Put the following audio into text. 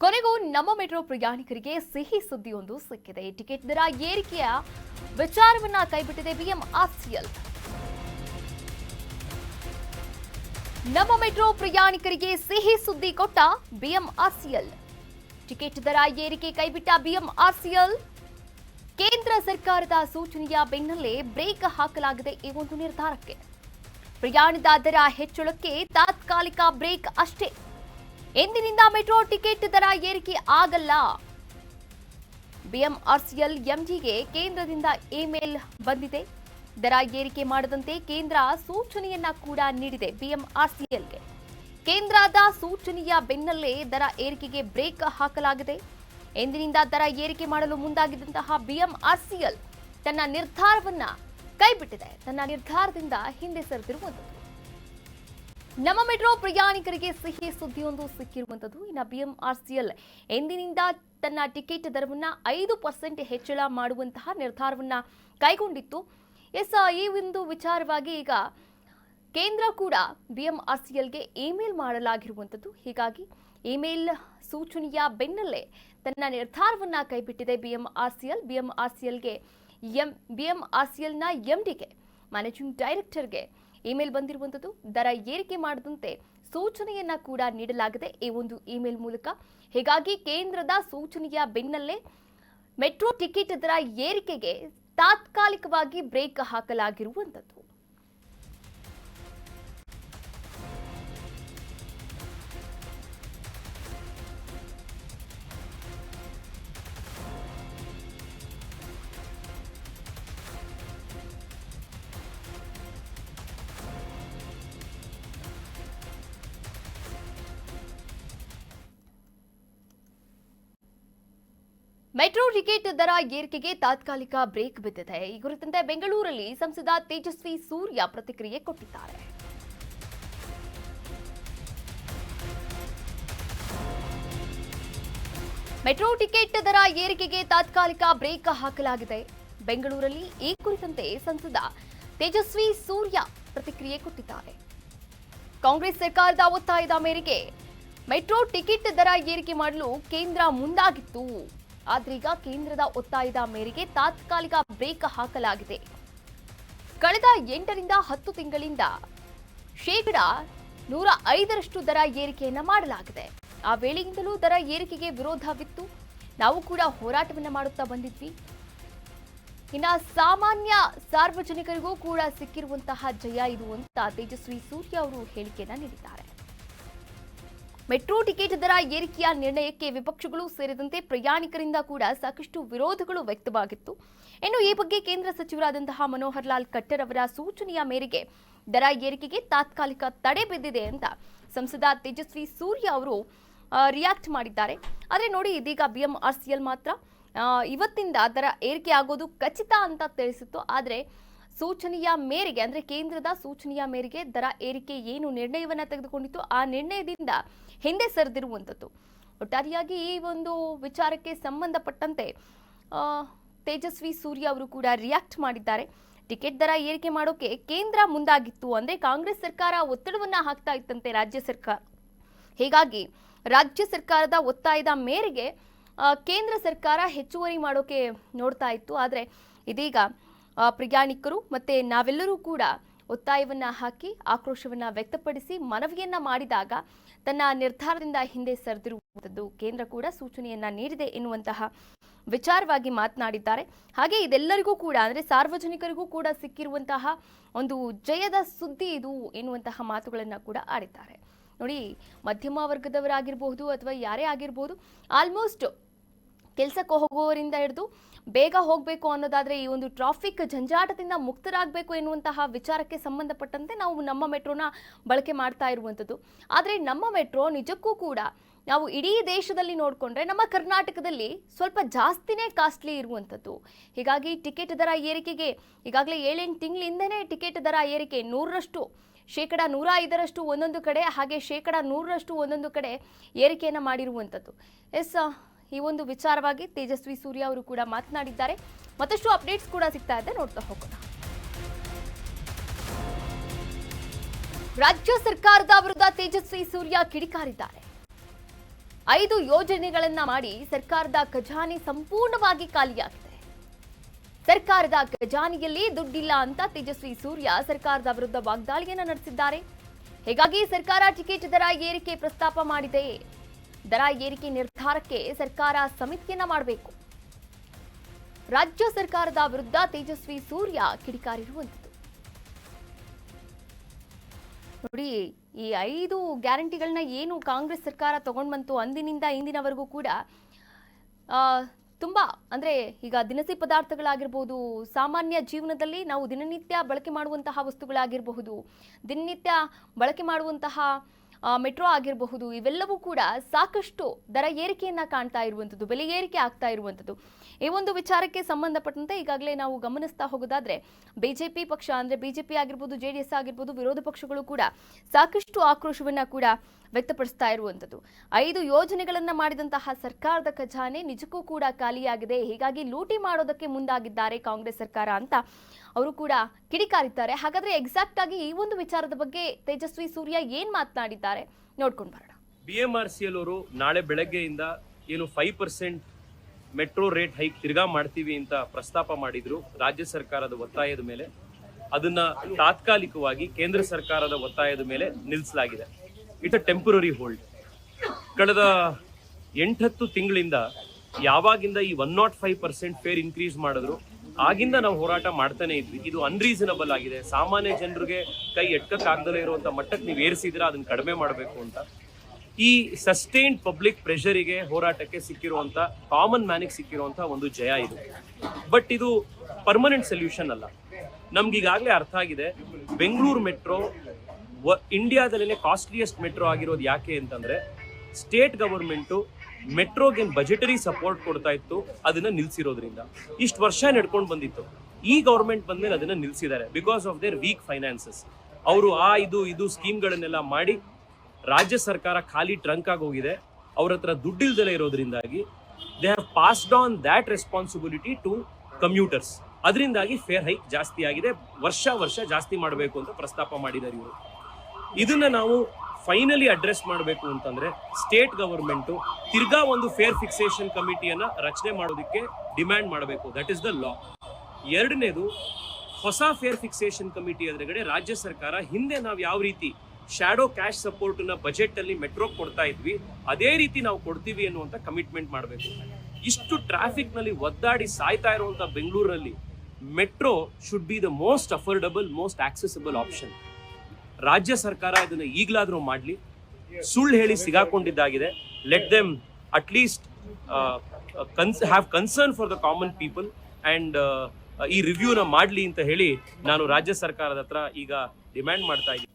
ಕೊನೆಗೂ ನಮ್ಮ ಮೆಟ್ರೋ ಪ್ರಯಾಣಿಕರಿಗೆ ಸಿಹಿ ಸುದ್ದಿಯೊಂದು ಸಿಕ್ಕಿದೆ. ಟಿಕೆಟ್ ದರ ಏರಿಕೆಯ ವಿಚಾರವನ್ನ ಕೈಬಿಟ್ಟಿದೆ ಬಿಎಂಆರ್ಸಿಎಲ್ ನಮ್ಮ ಮೆಟ್ರೋ ಪ್ರಯಾಣಿಕರಿಗೆ ಸಿಹಿ ಸುದ್ದಿ ಕೊಟ್ಟ ಬಿಎಂಆರ್ಸಿಎಲ್ ಟಿಕೆಟ್ ದರ ಏರಿಕೆ ಕೈಬಿಟ್ಟ ಬಿಎಂಆರ್ಸಿಎಲ್ ಕೇಂದ್ರ ಸರ್ಕಾರದ ಸೂಚನೆಯ ಬೆನ್ನಲ್ಲೇ ಬ್ರೇಕ್ ಹಾಕಲಾಗಿದೆ ಈ ಒಂದು ನಿರ್ಧಾರಕ್ಕೆ. ಪ್ರಯಾಣದ ದರ ಹೆಚ್ಚಳಕ್ಕೆ ತಾತ್ಕಾಲಿಕ ಬ್ರೇಕ್ ಅಷ್ಟೇ. ಎಂದಿನಿಂದ ಮೆಟ್ರೋ ಟಿಕೆಟ್ ದರ ಏರಿಕೆ ಆಗಲ್ಲ. ಬಿಎಂಆರ್ಸಿಎಲ್ ಎಂಜಿಗೆ ಕೇಂದ್ರದಿಂದ ಇಮೇಲ್ ಬಂದಿದೆ. ದರ ಏರಿಕೆ ಮಾಡದಂತೆ ಕೇಂದ್ರ ಸೂಚನೆಯನ್ನ ಕೂಡ ನೀಡಿದೆ ಬಿಎಂಆರ್ಸಿಎಲ್ಗೆ. ಕೇಂದ್ರದ ಸೂಚನೆಯ ಬೆನ್ನಲ್ಲೇ ದರ ಏರಿಕೆಗೆ ಬ್ರೇಕ್ ಹಾಕಲಾಗಿದೆ. ಎಂದಿನಿಂದ ದರ ಏರಿಕೆ ಮಾಡಲು ಮುಂದಾಗಿದ್ದಂತಹ ಬಿಎಂಆರ್ಸಿಎಲ್ ತನ್ನ ನಿರ್ಧಾರವನ್ನ ಕೈಬಿಟ್ಟಿದೆ. ತನ್ನ ನಿರ್ಧಾರದಿಂದ ಹಿಂದೆ ಸರಿದಿರುವಂಥದ್ದು ನಮ್ಮ ಮೆಟ್ರೋ ಪ್ರಯಾಣಿಕರಿಗೆ ಸಿಹಿ ಸುದ್ದಿಯೊಂದು ಸಿಕ್ಕಿರುವಂಥದ್ದು. ಇನ್ನು ಬಿಎಂಆರ್ಸಿಎಲ್ ಎಂದಿನಿಂದ ತನ್ನ ಟಿಕೆಟ್ ದರವನ್ನು ಐದು ಪರ್ಸೆಂಟ್ ಹೆಚ್ಚಳ ಮಾಡುವಂತಹ ನಿರ್ಧಾರವನ್ನ ಕೈಗೊಂಡಿತ್ತು. ಎಸ್, ಈ ಒಂದು ವಿಚಾರವಾಗಿ ಈಗ ಕೇಂದ್ರ ಕೂಡ ಬಿಎಂಆರ್ಸಿಎಲ್ಗೆ ಇಮೇಲ್ ಮಾಡಲಾಗಿರುವಂಥದ್ದು. ಹೀಗಾಗಿ ಇಮೇಲ್ ಸೂಚನೆಯ ಬೆನ್ನಲ್ಲೇ ತನ್ನ ನಿರ್ಧಾರವನ್ನ ಕೈಬಿಟ್ಟಿದೆ ಬಿಎಂಆರ್ಸಿಎಲ್. ಬಿಎಂಆರ್ಸಿಎಲ್ಗೆ ಎಂ, ಬಿಎಂಆರ್ಸಿಎಲ್ನ ಎಂಡಿಗೆ, ಮ್ಯಾನೇಜಿಂಗ್ ಡೈರೆಕ್ಟರ್ಗೆ ಇಮೇಲ್ ಬಂದಿರುವಂಥದ್ದು ದರ ಏರಿಕೆ ಮಾಡದಂತೆ ಸೂಚನೆಯನ್ನ ಕೂಡ ನೀಡಲಾಗಿದೆ. ಈ ಒಂದು ಇಮೇಲ್ ಮೂಲಕ ಹೀಗಾಗಿ ಕೇಂದ್ರದ ಸೂಚನೆಯ ಬೆನ್ನಲ್ಲೇ ಮೆಟ್ರೋ ಟಿಕೆಟ್ ದರ ಏರಿಕೆಗೆ ತಾತ್ಕಾಲಿಕವಾಗಿ ಬ್ರೇಕ್ ಹಾಕಲಾಗಿರುವಂಥದ್ದು ಮೆಟ್ರೋ ಟಿಕೆಟ್ ದರ ಏರಿಕೆಗೆ ತಾತ್ಕಾಲಿಕ ಬ್ರೇಕ್ ಬಿದ್ದಿದೆ. ಈ ಕುರಿತಂತೆ ಬೆಂಗಳೂರಲ್ಲಿ ಸಂಸದ ತೇಜಸ್ವಿ ಸೂರ್ಯ ಪ್ರತಿಕ್ರಿಯೆ ಕೊಟ್ಟಿದ್ದಾರೆ. ಮೆಟ್ರೋ ಟಿಕೆಟ್ ದರ ಏರಿಕೆಗೆ ತಾತ್ಕಾಲಿಕ ಬ್ರೇಕ್ ಹಾಕಲಾಗಿದೆ. ಬೆಂಗಳೂರಲ್ಲಿ ಈ ಕುರಿತಂತೆ ಸಂಸದ ತೇಜಸ್ವಿ ಸೂರ್ಯ ಪ್ರತಿಕ್ರಿಯೆ ಕೊಟ್ಟಿದ್ದಾರೆ. ಕಾಂಗ್ರೆಸ್ ಸರ್ಕಾರದ ಒತ್ತಾಯದ ಮೇರೆಗೆ ಮೆಟ್ರೋ ಟಿಕೆಟ್ ದರ ಏರಿಕೆ ಮಾಡಲು ಕೇಂದ್ರ ಮುಂದಾಗಿತ್ತು. ಆದ್ರೀಗ ಕೇಂದ್ರದ ಒತ್ತಾಯದ ಮೇರೆಗೆ ತಾತ್ಕಾಲಿಕ ಬ್ರೇಕ್ ಹಾಕಲಾಗಿದೆ. ಕಳೆದ ಎಂಟರಿಂದ ಹತ್ತು ತಿಂಗಳಿಂದ ಶೇಕಡ ನೂರ ಐದರಷ್ಟು ದರ ಏರಿಕೆಯನ್ನು ಮಾಡಲಾಗಿದೆ. ಆ ವೇಳೆಯಿಂದಲೂ ದರ ಏರಿಕೆಗೆ ವಿರೋಧವಿತ್ತು. ನಾವು ಕೂಡ ಹೋರಾಟವನ್ನು ಮಾಡುತ್ತಾ ಬಂದಿದ್ವಿ. ಇನ್ನು ಸಾಮಾನ್ಯ ಸಾರ್ವಜನಿಕರಿಗೂ ಕೂಡ ಸಿಕ್ಕಿರುವಂತಹ ಜಯ ಇದು ಅಂತ ತೇಜಸ್ವಿ ಸೂರ್ಯ ಅವರು ಹೇಳಿಕೆಯನ್ನ ನೀಡಿದ್ದಾರೆ. ಮೆಟ್ರೋ ಟಿಕೆಟ್ ದರ ಏರಿಕೆಯ ನಿರ್ಣಯಕ್ಕೆ ವಿಪಕ್ಷಗಳು ಸೇರಿದಂತೆ ಪ್ರಯಾಣಿಕರಿಂದ ಕೂಡ ಸಾಕಷ್ಟು ವಿರೋಧಗಳು ವ್ಯಕ್ತವಾಗಿತ್ತು. ಇನ್ನು ಈ ಬಗ್ಗೆ ಕೇಂದ್ರ ಸಚಿವರಾದಂತಹ ಮನೋಹರ್ ಲಾಲ್ ಖಟ್ಟರ್ ಅವರ ಸೂಚನೆಯ ಮೇರೆಗೆ ದರ ಏರಿಕೆಗೆ ತಾತ್ಕಾಲಿಕ ತಡೆ ಬಿದ್ದಿದೆ ಅಂತ ಸಂಸದ ತೇಜಸ್ವಿ ಸೂರ್ಯ ಅವರು ರಿಯಾಕ್ಟ್ ಮಾಡಿದ್ದಾರೆ. ಆದರೆ ನೋಡಿ ಇದೀಗ ಬಿಎಂಆರ್ಸಿಎಲ್ ಮಾತ್ರ ಆ, ಇವತ್ತಿಂದ ದರ ಏರಿಕೆ ಆಗೋದು ಖಚಿತ ಅಂತ ತಿಳಿಸಿತ್ತು. ಆದರೆ ಸೂಚನೆಯ ಮೇರೆಗೆ, ಅಂದ್ರೆ ಕೇಂದ್ರದ ಸೂಚನೆಯ ಮೇರೆಗೆ ದರ ಏರಿಕೆ ಏನು ನಿರ್ಣಯವನ್ನ ತೆಗೆದುಕೊಂಡಿತ್ತು, ಆ ನಿರ್ಣಯದಿಂದ ಹಿಂದೆ ಸರಿದಿರುವಂಥದ್ದು. ಒಟ್ಟಾರೆಯಾಗಿ ಈ ಒಂದು ವಿಚಾರಕ್ಕೆ ಸಂಬಂಧಪಟ್ಟಂತೆ ತೇಜಸ್ವಿ ಸೂರ್ಯ ಅವರು ಕೂಡ ರಿಯಾಕ್ಟ್ ಮಾಡಿದ್ದಾರೆ. ಟಿಕೆಟ್ ದರ ಏರಿಕೆ ಮಾಡೋಕೆ ಕೇಂದ್ರ ಮುಂದಾಗಿತ್ತು ಅಂದ್ರೆ ಕಾಂಗ್ರೆಸ್ ಸರ್ಕಾರ ಒತ್ತಡವನ್ನ ಹಾಕ್ತಾ ಇತ್ತಂತೆ ರಾಜ್ಯ ಸರ್ಕಾರ. ಹೀಗಾಗಿ ರಾಜ್ಯ ಸರ್ಕಾರದ ಒತ್ತಾಯದ ಮೇರೆಗೆ ಕೇಂದ್ರ ಸರ್ಕಾರ ಹೆಚ್ಚುವರಿ ಮಾಡೋಕೆ ನೋಡ್ತಾ ಇತ್ತು. ಆದರೆ ಇದೀಗ ಪ್ರಯಾಣಿಕರು ಮತ್ತೆ ನಾವೆಲ್ಲರೂ ಕೂಡ ಒತ್ತಾಯವನ್ನ ಹಾಕಿ ಆಕ್ರೋಶವನ್ನ ವ್ಯಕ್ತಪಡಿಸಿ ಮನವಿಯನ್ನು ಮಾಡಿದಾಗ ತನ್ನ ನಿರ್ಧಾರದಿಂದ ಹಿಂದೆ ಸರಿದಿರುವಂಥದ್ದು ಕೇಂದ್ರ ಕೂಡ ಸೂಚನೆಯನ್ನ ನೀಡಿದೆ ಎನ್ನುವಂತಹ ವಿಚಾರವಾಗಿ ಮಾತನಾಡಿದ್ದಾರೆ. ಹಾಗೆ ಇದೆಲ್ಲರಿಗೂ ಕೂಡ ಅಂದ್ರೆ ಸಾರ್ವಜನಿಕರಿಗೂ ಕೂಡ ಸಿಕ್ಕಿರುವಂತಹ ಒಂದು ಜಯದ ಸುದ್ದಿ ಇದು ಎನ್ನುವಂತಹ ಮಾತುಗಳನ್ನ ಕೂಡ ಆಡಿದ್ದಾರೆ. ನೋಡಿ ಮಧ್ಯಮ ವರ್ಗದವರಾಗಿರಬಹುದು ಅಥವಾ ಯಾರೇ ಆಗಿರಬಹುದು ಆಲ್ಮೋಸ್ಟ್ ಕೆಲಸಕ್ಕೆ ಹೋಗುವವರಿಂದ ಹಿಡಿದು ಬೇಗ ಹೋಗಬೇಕು ಅನ್ನೋದಾದರೆ ಈ ಒಂದು ಟ್ರಾಫಿಕ್ ಜಂಜಾಟದಿಂದ ಮುಕ್ತರಾಗಬೇಕು ಎನ್ನುವಂತಹ ವಿಚಾರಕ್ಕೆ ಸಂಬಂಧಪಟ್ಟಂತೆ ನಾವು ನಮ್ಮ ಮೆಟ್ರೋನ ಬಳಕೆ ಮಾಡ್ತಾ ಇರುವಂಥದ್ದು. ಆದರೆ ನಮ್ಮ ಮೆಟ್ರೋ ನಿಜಕ್ಕೂ ಕೂಡ ನಾವು ಇಡೀ ದೇಶದಲ್ಲಿ ನೋಡಿಕೊಂಡ್ರೆ ನಮ್ಮ ಕರ್ನಾಟಕದಲ್ಲಿ ಸ್ವಲ್ಪ ಜಾಸ್ತಿನೇ ಕಾಸ್ಟ್ಲಿ ಇರುವಂಥದ್ದು. ಹೀಗಾಗಿ ಟಿಕೆಟ್ ದರ ಏರಿಕೆಗೆ ಈಗಾಗಲೇ ಏಳೆಂಟು ತಿಂಗಳಿಂದನೇ ಟಿಕೆಟ್ ದರ ಏರಿಕೆ ನೂರರಷ್ಟು, ಶೇಕಡ ನೂರ ಐದರಷ್ಟು ಒಂದೊಂದು ಕಡೆ, ಹಾಗೆ ಶೇಕಡ ನೂರರಷ್ಟು ಒಂದೊಂದು ಕಡೆ ಏರಿಕೆಯನ್ನು ಮಾಡಿರುವಂಥದ್ದು. ಎಸ್ ಈ ಒಂದು ವಿಚಾರವಾಗಿ ತೇಜಸ್ವಿ ಸೂರ್ಯ ಅವರು ಕೂಡ ಮಾತನಾಡಿದ್ದಾರೆ. ಮತ್ತಷ್ಟು ಅಪ್ಡೇಟ್ಸ್ ಕೂಡ ಸಿಗ್ತಾ ಇದೆ. ನೋಡ್ತಾ ಹೋಗೋಣ. ರಾಜ್ಯ ಸರ್ಕಾರದ ವಿರುದ್ಧ ತೇಜಸ್ವಿ ಸೂರ್ಯ ಕಿಡಿಕಾರಿದ್ದಾರೆ. ಐದು ಯೋಜನೆಗಳನ್ನ ಮಾಡಿ ಸರ್ಕಾರದ ಖಜಾನೆ ಸಂಪೂರ್ಣವಾಗಿ ಖಾಲಿಯಾಗಿದೆ. ಸರ್ಕಾರದ ಖಜಾನೆಯಲ್ಲಿ ದುಡ್ಡಿಲ್ಲ ಅಂತ ತೇಜಸ್ವಿ ಸೂರ್ಯ ಸರ್ಕಾರದ ವಿರುದ್ಧ ವಾಗ್ದಾಳಿಯನ್ನ ನಡೆಸಿದ್ದಾರೆ. ಹೀಗಾಗಿ ಸರ್ಕಾರ ಟಿಕೆಟ್ ದರ ಏರಿಕೆ ಪ್ರಸ್ತಾಪ ಮಾಡಿದೆ. ದರ ಏರಿಕೆ ನಿರ್ಧಾರಕ್ಕೆ ಸರ್ಕಾರ ಸಮಿತಿಯನ್ನ ಮಾಡಬೇಕು. ರಾಜ್ಯ ಸರ್ಕಾರದ ವಿರುದ್ಧ ತೇಜಸ್ವಿ ಸೂರ್ಯ ಕಿಡಿಕಾರಿರುವಂಥದ್ದು. ನೋಡಿ, ಈ ಐದು ಗ್ಯಾರಂಟಿಗಳನ್ನ ಏನು ಕಾಂಗ್ರೆಸ್ ಸರ್ಕಾರ ತಗೊಂಡ್ ಬಂತು ಅಂದಿನಿಂದ ಇಂದಿನವರೆಗೂ ಕೂಡ ತುಂಬ ಅಂದ್ರೆ ಈಗ ದಿನಸಿ ಪದಾರ್ಥಗಳಾಗಿರ್ಬೋದು, ಸಾಮಾನ್ಯ ಜೀವನದಲ್ಲಿ ನಾವು ದಿನನಿತ್ಯ ಬಳಕೆ ಮಾಡುವಂತಹ ವಸ್ತುಗಳಾಗಿರಬಹುದು, ದಿನನಿತ್ಯ ಬಳಕೆ ಮಾಡುವಂತಹ ಮೆಟ್ರೋ ಆಗಿರಬಹುದು, ಇವೆಲ್ಲವೂ ಕೂಡ ಸಾಕಷ್ಟು ದರ ಏರಿಕೆಯನ್ನು ಕಾಣ್ತಾ ಇರುವಂಥದ್ದು, ಬೆಲೆ ಏರಿಕೆ ಆಗ್ತಾ ಇರುವಂಥದ್ದು. ಈ ಒಂದು ವಿಚಾರಕ್ಕೆ ಸಂಬಂಧಪಟ್ಟಂತೆ ಈಗಾಗಲೇ ನಾವು ಗಮನಿಸ್ತಾ ಹೋಗೋದಾದ್ರೆ, ಬಿಜೆಪಿ ಪಕ್ಷ ಅಂದ್ರೆ ಬಿಜೆಪಿ ಆಗಿರ್ಬೋದು, ಜೆ ಡಿ ಎಸ್ ಆಗಿರ್ಬೋದು, ವಿರೋಧ ಪಕ್ಷಗಳು ಕೂಡ ಸಾಕಷ್ಟು ಆಕ್ರೋಶವನ್ನ ಕೂಡ ವ್ಯಕ್ತಪಡಿಸ್ತಾ ಇರುವಂಥದ್ದು. ಐದು ಯೋಜನೆಗಳನ್ನ ಮಾಡಿದಂತಹ ಸರ್ಕಾರದ ಖಜಾನೆ ನಿಜಕ್ಕೂ ಕೂಡ ಖಾಲಿಯಾಗಿದೆ. ಹೀಗಾಗಿ ಲೂಟಿ ಮಾಡೋದಕ್ಕೆ ಮುಂದಾಗಿದ್ದಾರೆ ಕಾಂಗ್ರೆಸ್ ಸರ್ಕಾರ ಅಂತ ಅವರು ಕೂಡ ಕಿಡಿಕಾರಿದ್ದಾರೆ. ಹಾಗಾದ್ರೆ ಎಕ್ಸಾಕ್ಟ್ ಆಗಿ ಈ ಒಂದು ವಿಚಾರದ ಬಗ್ಗೆ ತೇಜಸ್ವಿ ಸೂರ್ಯ ಏನ್ ಮಾತನಾಡಿದ್ದಾರೆ? ನೋಡ್ಕೊಂಡು ಬರೋಣ. B M R C L ಅವರು ನಾಳೆ ಬೆಳಗ್ಗೆಯಿಂದ ಏನು five percent metro rate hike ತಿರ್ಗಾ ಮಾಡ್ತೀವಿ ಅಂತ ಪ್ರಸ್ತಾಪ ಮಾಡಿದ್ರು ರಾಜ್ಯ ಸರ್ಕಾರದ ಒತ್ತಾಯದ ಮೇಲೆ. ಅದನ್ನ ತಾತ್ಕಾಲಿಕವಾಗಿ ಕೇಂದ್ರ ಸರ್ಕಾರದ ಒತ್ತಾಯದ ಮೇಲೆ ನಿಲ್ಲಿಸಲಾಗಿದೆ ಇಟ್ ಅ ಟೆಂಪರರಿ ಹೋಲ್ಡ್ ಕಳೆದ ಎಂಟತ್ತು ತಿಂಗಳಿಂದ ಯಾವಾಗಿಂದ ಈ one naught five percent fare increase ಮಾಡಿದ್ರು ಆಗಿಂದ ನಾವು ಹೋರಾಟ ಮಾಡ್ತಾನೆ ಇದ್ವಿ. ಇದು ಅನ್ರೀಸನಬಲ್ ಆಗಿದೆ. ಸಾಮಾನ್ಯ ಜನರಿಗೆ ಕೈ ಎಟ್ಕಕ್ಕಾಗ್ದಲೇ ಇರುವಂತ ಮಟ್ಟಕ್ಕೆ ನೀವು ಏರಿಸಿದ್ರೆ ಅದನ್ನ ಕಡಿಮೆ ಮಾಡಬೇಕು ಅಂತ. ಈ ಸಸ್ಟೈನ್ಡ್ ಪಬ್ಲಿಕ್ ಪ್ರೆಷರಿಗೆ ಹೋರಾಟಕ್ಕೆ ಸಿಕ್ಕಿರುವಂತ ಕಾಮನ್ ಮ್ಯಾನಿಗೆ ಸಿಕ್ಕಿರುವಂಥ ಒಂದು ಜಯ ಇದು. ಬಟ್ ಇದು ಪರ್ಮನೆಂಟ್ ಸೊಲ್ಯೂಷನ್ ಅಲ್ಲ. ನಮ್ಗೀಗಾಗಲೇ ಅರ್ಥ ಆಗಿದೆ. ಬೆಂಗಳೂರು ಮೆಟ್ರೋ ಇಂಡಿಯಾದಲ್ಲೇ ಕಾಸ್ಟ್ಲಿಯೆಸ್ಟ್ ಮೆಟ್ರೋ ಆಗಿರೋದು ಯಾಕೆ ಅಂತಂದ್ರೆ ಸ್ಟೇಟ್ ಗವರ್ಮೆಂಟು ಮೆಟ್ರೋಗೆ ಬಜೆಟರಿ ಸಪೋರ್ಟ್ ಕೊಡ್ತಾ ಇತ್ತು, ಅದನ್ನ ನಿಲ್ಸಿರೋದ್ರಿಂದ. ಇಷ್ಟು ವರ್ಷ ನಡ್ಕೊಂಡು ಬಂದಿತ್ತು. ಈ ಗವರ್ಮೆಂಟ್ ಬಂದ್ಮೇಲೆ ಅದನ್ನ ನಿಲ್ಸಿದ್ದಾರೆ because of their weak finances ಅವರು ಆ ಇದು ಇದು ಸ್ಕೀಮ್ಗಳನ್ನೆಲ್ಲ ಮಾಡಿ ರಾಜ್ಯ ಸರ್ಕಾರ ಖಾಲಿ ಟ್ರಂಕ್ ಆಗಿ ಹೋಗಿದೆ. ಅವ್ರ ಹತ್ರ ದುಡ್ಡಿಲ್ದಲೇ ಇರೋದ್ರಿಂದಾಗಿ they have passed on that responsibility to commuters ಅದರಿಂದಾಗಿ ಫೇರ್ ಹೈಕ್ ಜಾಸ್ತಿ ಆಗಿದೆ. ವರ್ಷ ವರ್ಷ ಜಾಸ್ತಿ ಮಾಡಬೇಕು ಅಂತ ಪ್ರಸ್ತಾಪ ಮಾಡಿದ್ದಾರೆ ಇವರು. ಇದನ್ನ ನಾವು ಫೈನಲಿ ಅಡ್ರೆಸ್ ಮಾಡಬೇಕು ಅಂತಂದ್ರೆ ಸ್ಟೇಟ್ ಗವರ್ಮೆಂಟು ತಿರ್ಗಾ ಒಂದು ಫೇರ್ ಫಿಕ್ಸೇಷನ್ ಕಮಿಟಿಯನ್ನ ರಚನೆ ಮಾಡೋದಕ್ಕೆ ಡಿಮ್ಯಾಂಡ್ ಮಾಡಬೇಕು. ದಟ್ ಇಸ್ ದ ಲಾ ಎರಡನೇದು, ಹೊಸ ಫೇರ್ ಫಿಕ್ಸೇಷನ್ ಕಮಿಟಿ ಎದುರುಗಡೆ ರಾಜ್ಯ ಸರ್ಕಾರ ಹಿಂದೆ ನಾವು ಯಾವ ರೀತಿ ಶ್ಯಾಡೋ ಕ್ಯಾಶ್ ಸಪೋರ್ಟ್ನ ಬಜೆಟ್ ಅಲ್ಲಿ ಮೆಟ್ರೋ ಕೊಡ್ತಾ ಇದ್ವಿ, ಅದೇ ರೀತಿ ನಾವು ಕೊಡ್ತೀವಿ ಅನ್ನುವಂತ ಕಮಿಟ್ಮೆಂಟ್ ಮಾಡಬೇಕು. ಇಷ್ಟು ಟ್ರಾಫಿಕ್ನಲ್ಲಿ ಒದ್ದಾಡಿ ಸಾಯ್ತಾ ಇರುವಂಥ ಬೆಂಗಳೂರಲ್ಲಿ metro should be the most affordable most accessible option ರಾಜ್ಯ ಸರ್ಕಾರ ಇದನ್ನ ಈಗಲಾದರೂ ಮಾಡಲಿ. ಸುಳ್ಳು ಹೇಳಿ ಸಿಗಾಕೊಂಡಿದ್ದಾಗಿದೆ. Let them at least cons have concern for the common people and ಈ ರಿವ್ಯೂನ ಮಾಡಲಿ ಅಂತ ಹೇಳಿ ನಾನು ರಾಜ್ಯ ಸರ್ಕಾರದ ಹತ್ರ ಈಗ ಡಿಮ್ಯಾಂಡ್ ಮಾಡ್ತಾ ಇದ್ದೀನಿ.